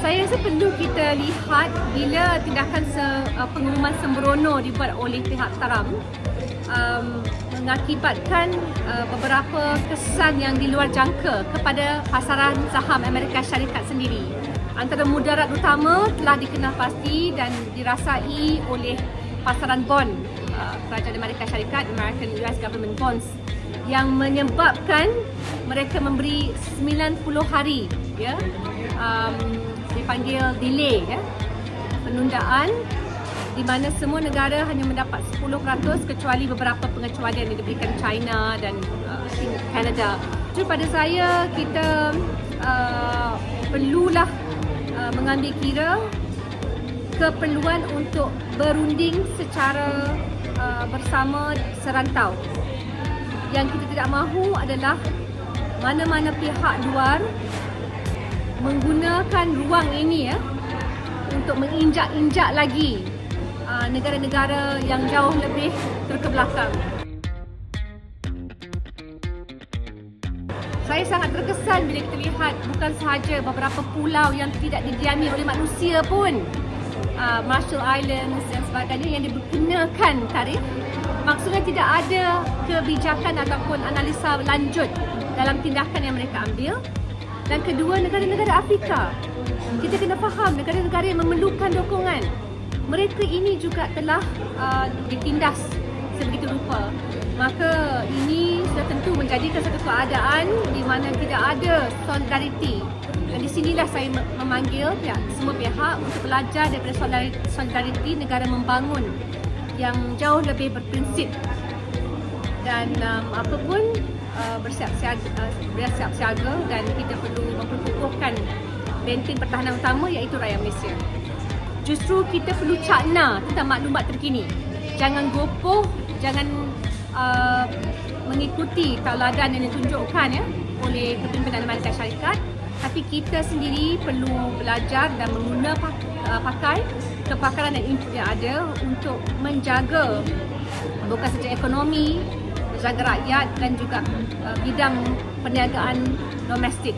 saya rasa perlu kita lihat bila tindakan se, uh, pengumuman sembrono dibuat oleh pihak Trump um, mengakibatkan uh, beberapa kesan yang di luar jangka kepada pasaran saham Amerika Syarikat sendiri. Antara mudarat utama telah dikenal pasti dan dirasai oleh pasaran bond uh, kerajaan Amerika Syarikat, American US Government Bonds yang menyebabkan mereka memberi 90 hari ya um, dipanggil delay ya penundaan di mana semua negara hanya mendapat 10% kecuali beberapa pengecualian yang diberikan China dan uh, Canada. Jadi pada saya kita uh, perlulah uh, mengambil kira keperluan untuk berunding secara uh, bersama serantau. Yang kita tidak mahu adalah mana-mana pihak luar menggunakan ruang ini ya untuk menginjak-injak lagi uh, negara-negara yang jauh lebih terkebelakang. Saya sangat terkesan bila kita lihat bukan sahaja beberapa pulau yang tidak didiami oleh manusia pun. Uh, Marshall Islands dan sebagainya yang dikenakan tarif. Maksudnya tidak ada kebijakan ataupun analisa lanjut dalam tindakan yang mereka ambil dan kedua negara-negara Afrika. Kita kena faham negara-negara yang memerlukan dokongan. Mereka ini juga telah uh, ditindas sebegitu rupa. Maka ini sudah tentu menjadikan satu keadaan di mana tidak ada solidariti. Dan di sinilah saya memanggil pihak, semua pihak untuk belajar daripada solidariti negara membangun yang jauh lebih berprinsip. Dan um, apa pun uh, bersiap siaga, uh, bersiap siaga dan kita perlu memperkukuhkan benteng pertahanan utama iaitu rakyat Malaysia. Justru kita perlu cakna tentang maklumat terkini. Jangan gopoh, jangan uh, mengikuti tauladan yang ditunjukkan ya oleh kepimpinan Amerika Syarikat tapi kita sendiri perlu belajar dan mengguna uh, pakai kepakaran dan input yang ada untuk menjaga bukan saja ekonomi, menjaga rakyat dan juga uh, bidang perniagaan domestik